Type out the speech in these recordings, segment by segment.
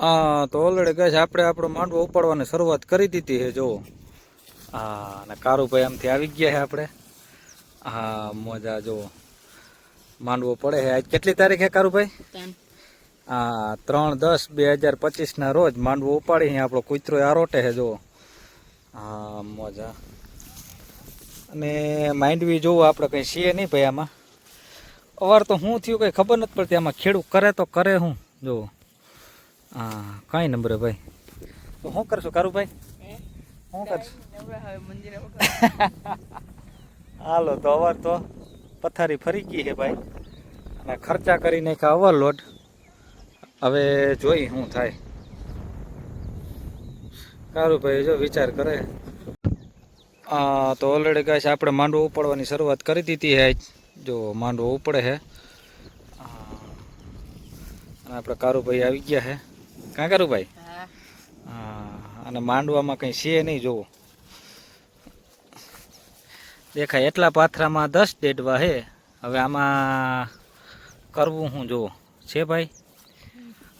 હા તો ઓલરેડી છે આપણે આપણો માંડવો ઉપાડવાની શરૂઆત કરી દીધી છે જો હા અને કારુભાઈ આમથી આવી ગયા છે આપણે. હા મજા જો માંડવો પડે છે. આજ કેટલી તારીખ છે કારુભાઈ? હા ત્રણ દસ બે હજાર પચીસના રોજ માંડવો ઉપાડી અહીં આપણો કૂતરો આરોટે છે જો હા મજા. અને માંડવી જોવું આપણે કંઈ છીએ નહીં ભાઈ આમાં. અવાર તો શું થયું કંઈ ખબર નથી પડતી આમાં ખેડૂત કરે તો કરે હું જો હા કાંઈ નંબર ભાઈ. તો શું કરશું? કારુભાઈ શું કરશું? હાલો તો અવાર તો પથારી ફરી ગઈ છે ભાઈ. અને ખર્ચા કરી નાખ્યા ઓવરલોડ હવે જોઈ શું થાય. કારુભાઈ જો વિચાર કરે. હા તો ઓલરેડી કહે છે આપણે માંડવો ઉપાડવાની શરૂઆત કરી દીધી છે જો માંડવો ઉપડે છે. આપણે કારુભાઈ આવી ગયા છે. કાં ભાઈ? હા. અને માંડવામાં કંઈ છે નહીં જોવો. દેખાય એટલા પાથરામાં દસ ડેડવા હે. હવે આમાં કરવું હું જોવો. છે ભાઈ?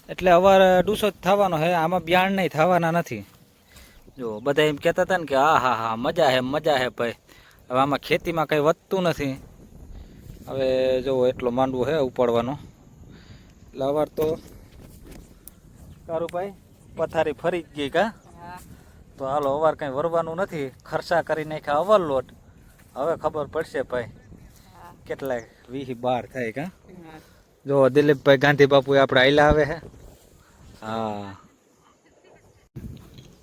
એટલે અવાર ડૂસો જ થવાનો હે. આમાં બિયાણ નહીં થવાના નથી. જો બધા એમ કહેતા હતા ને કે હા હા હા મજા હે મજા હે ભાઈ. હવે આમાં ખેતીમાં કંઈ વધતું નથી. હવે જુઓ એટલો માંડવો હે ઉપાડવાનો. એટલે અવાર તો કારુભાઈ પથારી ફરી ગઈ કા? તો હાલો અવાર કંઈ વરવાનું નથી. ખર્ચા કરી નાખ્યા ઓવરલોડ હવે ખબર પડશે ભાઈ કેટલા વીસ બાર થાય કા? જો દિલીપભાઈ ગાંધી બાપુ આપણે આયલા આવે છે હા.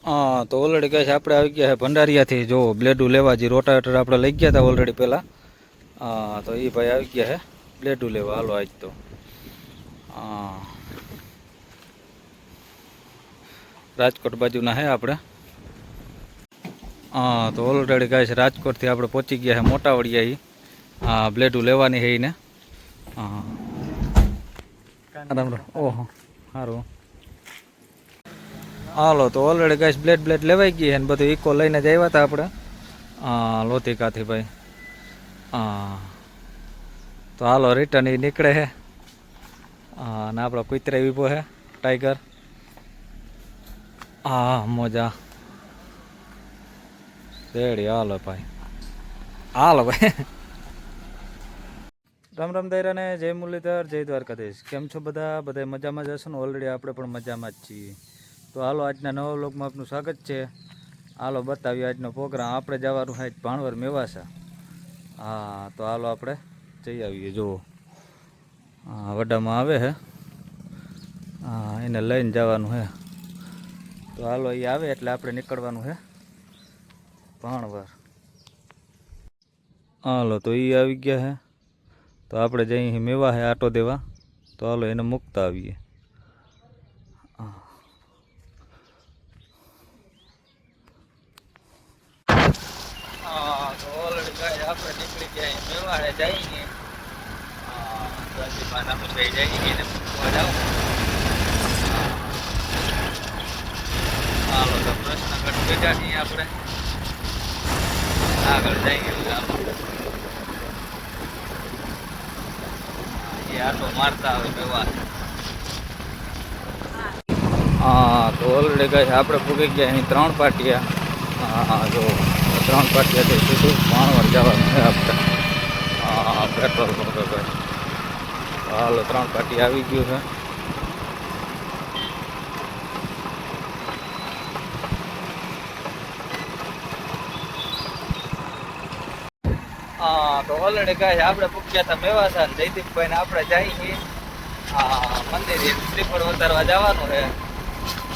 હા તો ઓલરેડી કહે છે આપણે આવી ગયા છે ભંડારિયાથી. જો બ્લેડું લેવા જે રોટાવેટર આપણે લઈ ગયા હતા ઓલરેડી પહેલાં. હા તો એ ભાઈ આવી ગયા છે બ્લેડું લેવા હાલો આજ તો. હા. રાજકોટ બાજુના હે આપણે. હા, તો ઓલરેડી ગાય છે રાજકોટથી આપણે પહોંચી ગયા છે મોટાવડિયા એ હા, બ્લેડું લેવાની છે એને. હા. રામ રામ ઓહો સારું હાલો તો ઓલરેડી ગાય બ્લેડ બ્લેડ લેવાઈ ગઈ છે ને બધું ઇકો લઈને જ આવ્યા હતા આપણે. હા લોતિકાથી ભાઈ હા. તો હાલો રિટર્ન એ નીકળે છે અને આપણો કુતરે વિભો છે ટાઈગર હા મોજા શેડી હાલો ભાઈ હાલો ભાઈ રામ રામ દૈરાને જય મુરલીધર, જય દ્વારકાધીશ. કેમ છો બધા? બધા મજામાં જ હશો ને? ઓલરેડી આપણે પણ મજામાં જ છીએ. તો હાલો, આજના નવા વ્લોગમાં આપનું સ્વાગત છે. હાલો, બતાવીએ આજનો પ્રોગ્રામ. આપણે જવાનું હોય ભાણવર મેવાસા. હા, તો હાલો આપણે જઈ આવીએ, જુઓ. હા, વડામાં આવે હે. હા, એને લઈને જવાનું છે તો હાલો એ આવે એટલે આપણે નીકળવાનું છે ભાણવાર. હાલો, તો એ આવી ગયા છે તો આપણે જઈ મેવા છે આટો દેવા. તો હાલો, એને મૂકતા આવીએ. આપણે નીકળી ગયા મેવાડે. જઈએ જઈએ ને મૂકવા જાવ હાલો તો પ્રશ્ન કટ બેઠા છીએ આપણે આગળ જઈએ આપણે એ આટો મારતા આવે મેવા હા તો ઓલરેડી કહે છે આપણે પૂગી ગયા અહીં ત્રણ પાટિયા હા જો ત્રણ પાટિયાથી સીધું ભાણવર જવાનું છે આપણે હા પેટ્રોલ પંપ ભાઈ હાલો ત્રણ પાટી આવી ગયું છે હા તો ઓલરેડી કહે છે આપણે પૂછ્યા હતા મેવાસા જયદીપભાઈ ને આપણે જઈએ હા મંદિરે શ્રીફળ ઉતારવા જવાનું છે.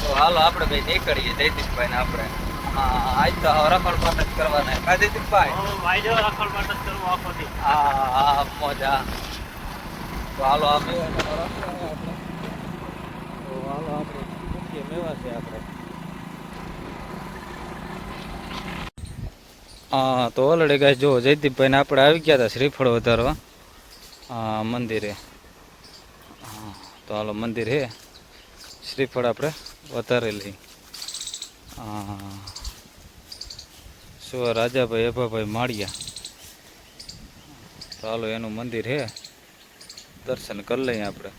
તો હાલો આપણે ભાઈ નીકળીએ જયદીપભાઈ ને આપણે. હા આજ તો હવે રખડ પાટ જ કરવાના કા જયદીપભાઈ? હા હા મોજા. તો હાલો આપણે. તો હાલો આપણે મેવા મેવાસે આપણે. હા, તો ઓલરેડી ગાય જો, જયદીપભાઈને આપણે આવી ગયા હતા શ્રીફળ વધારવા. હા, મંદિરે. હા, તો હાલો, મંદિર હે. શ્રીફળ આપણે વધારે લઈ હા. શું રાજાભાઈ અભાભાઈ માળિયા? તો હાલો, એનું મંદિર હે. દર્શન કરી લઈએ આપણે.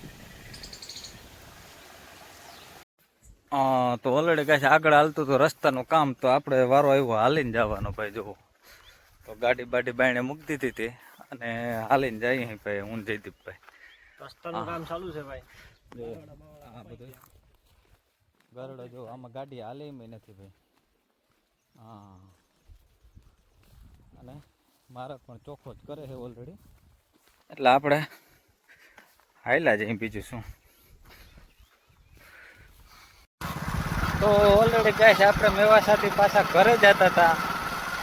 હા, તો ઓલરેડી કાંઈ આગળ હાલતું તો રસ્તાનું કામ, તો આપણે વારો આવ્યો, હાલીને જવાનો ભાઈ, જુઓ. તો ગાડી બાડી બાયણે મૂકી દીધી હતી અને હાલીને જઈએ ભાઈ હું જયદીપભાઈ. રસ્તાનું કામ ચાલુ છે ભાઈ. આ બધું. ગરડો જો આમાં ગાડી હાલે એમ નથી ભાઈ. હા. અને મારા પણ ચોખ્ખો જ કરે છે ઓલરેડી એટલે આપણે હાયલા જઈએ બીજું શું. તો ઓલરેડી ગાય છે આપણે મેવાસાથી પાછા ઘરે જતા હતા.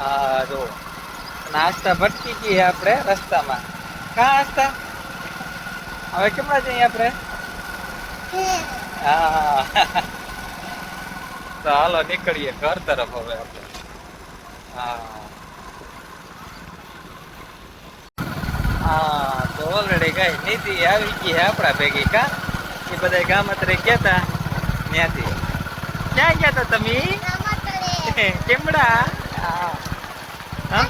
આ જો નાસ્તા ભટકી ગઈ છે આપણે રસ્તામાં. કાં આસ્તા હવે કેમણા જઈએ આપણે? હા તો હાલો નીકળીએ ઘર તરફ હવે આપણે. હા. હા તો ઓલરેડી કઈ નીતિ આવી ગઈ છે આપણા ભેગી કા? એ બધા ગામ અત્યારે કહેતા ત્યાંથી ક્યાં ગયા તા તમે? કેમડા? હા હા? હા?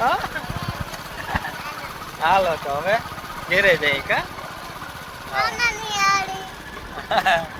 હાલો તો હવે ઘેરે જઈ કા?